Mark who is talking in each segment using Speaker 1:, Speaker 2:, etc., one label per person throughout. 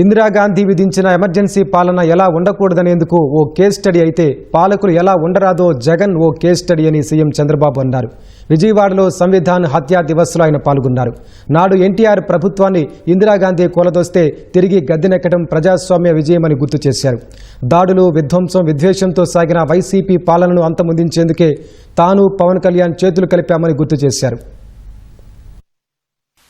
Speaker 1: ఇందిరాగాంధీ విధించిన ఎమర్జెన్సీ పాలన ఎలా ఉండకూడదనేందుకు ఓ కేస్ స్టడీ అయితే పాలకులు ఎలా ఉండరాదో జగన్ ఓ కేస్ స్టడీ అని సీఎం చంద్రబాబు అన్నారు. విజయవాడలో సంవిధాన్ హత్యా దివస్లో ఆయన పాల్గొన్నారు. నాడు ఎన్టీఆర్ ప్రభుత్వాన్ని ఇందిరాగాంధీ కూలదొస్తే తిరిగి గద్దెనెక్కడం ప్రజాస్వామ్య విజయమని గుర్తు చేశారు. దాడులు విధ్వంసం విద్వేషంతో సాగిన వైసీపీ పాలనను అంతమొందించేందుకే తాను పవన్ కళ్యాణ్ చేతులు కలిపామని గుర్తు చేశారు.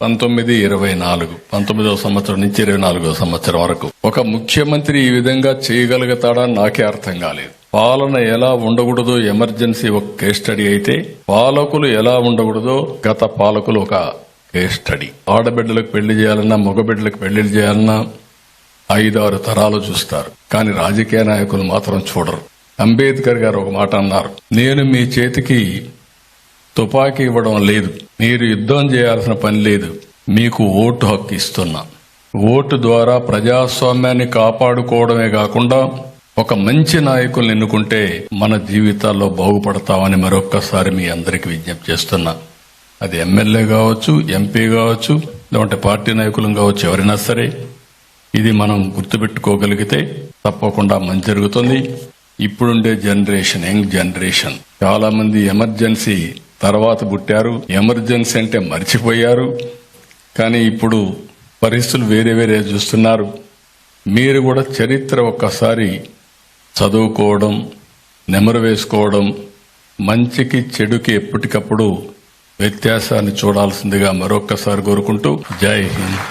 Speaker 2: పంతొమ్మిది ఇరవై నాలుగు. పంతొమ్మిదవ సంవత్సరం నుంచి ఇరవై నాలుగో సంవత్సరం వరకు. ఒక ముఖ్యమంత్రి ఈ విధంగా చేయగలుగుతాడా? నాకే అర్థం కాలేదు. పాలన ఎలా ఉండకూడదో ఎమర్జెన్సీ ఒక కేస్ స్టడీ అయితే పాలకులు ఎలా ఉండకూడదో గత పాలకులు ఒక కేస్ స్టడీ. ఆడబిడ్డలకు పెళ్ళి చేయాలన్నా మగబిడ్డలకు పెళ్ళి చేయాలన్నా ఐదారు తరాలు చూస్తారు. కానీ రాజకీయ నాయకులు మాత్రం చూడరు. అంబేద్కర్ గారు ఒక మాట అన్నారు. నేను మీ చేతికి తుపాకీ ఇవ్వడం లేదు. మీరు యుద్ధం చేయాల్సిన పని లేదు. మీకు ఓటు హక్కు ఇస్తున్నా. ఓటు ద్వారా ప్రజాస్వామ్యాన్ని కాపాడుకోవడమే కాకుండా ఒక మంచి నాయకుల్ని ఎన్నుకుంటే మన జీవితాల్లో బాగుపడతామని మరొక్కసారి మీ అందరికి విజ్ఞప్తి చేస్తున్నా. అది ఎమ్మెల్యే కావచ్చు ఎంపీ కావచ్చు లేదంటే పార్టీ నాయకులు కావచ్చు ఎవరైనా సరే ఇది మనం గుర్తుపెట్టుకోగలిగితే తప్పకుండా మంచి జరుగుతుంది. ఇప్పుడుండే జనరేషన్ యంగ్ జనరేషన్. చాలా మంది ఎమర్జెన్సీ తర్వాత పుట్టారు. ఎమర్జెన్సీ అంటే మర్చిపోయారు. కానీ ఇప్పుడు పరిస్థితులు వేరే వేరే చూస్తున్నారు. మీరు కూడా చరిత్ర ఒక్కసారి చదువుకోవడం నెమరు వేసుకోవడం మంచికి చెడుకి ఎప్పటికప్పుడు వ్యత్యాసాన్ని చూడాల్సిందిగా మరొక్కసారి కోరుకుంటూ జై హింద్.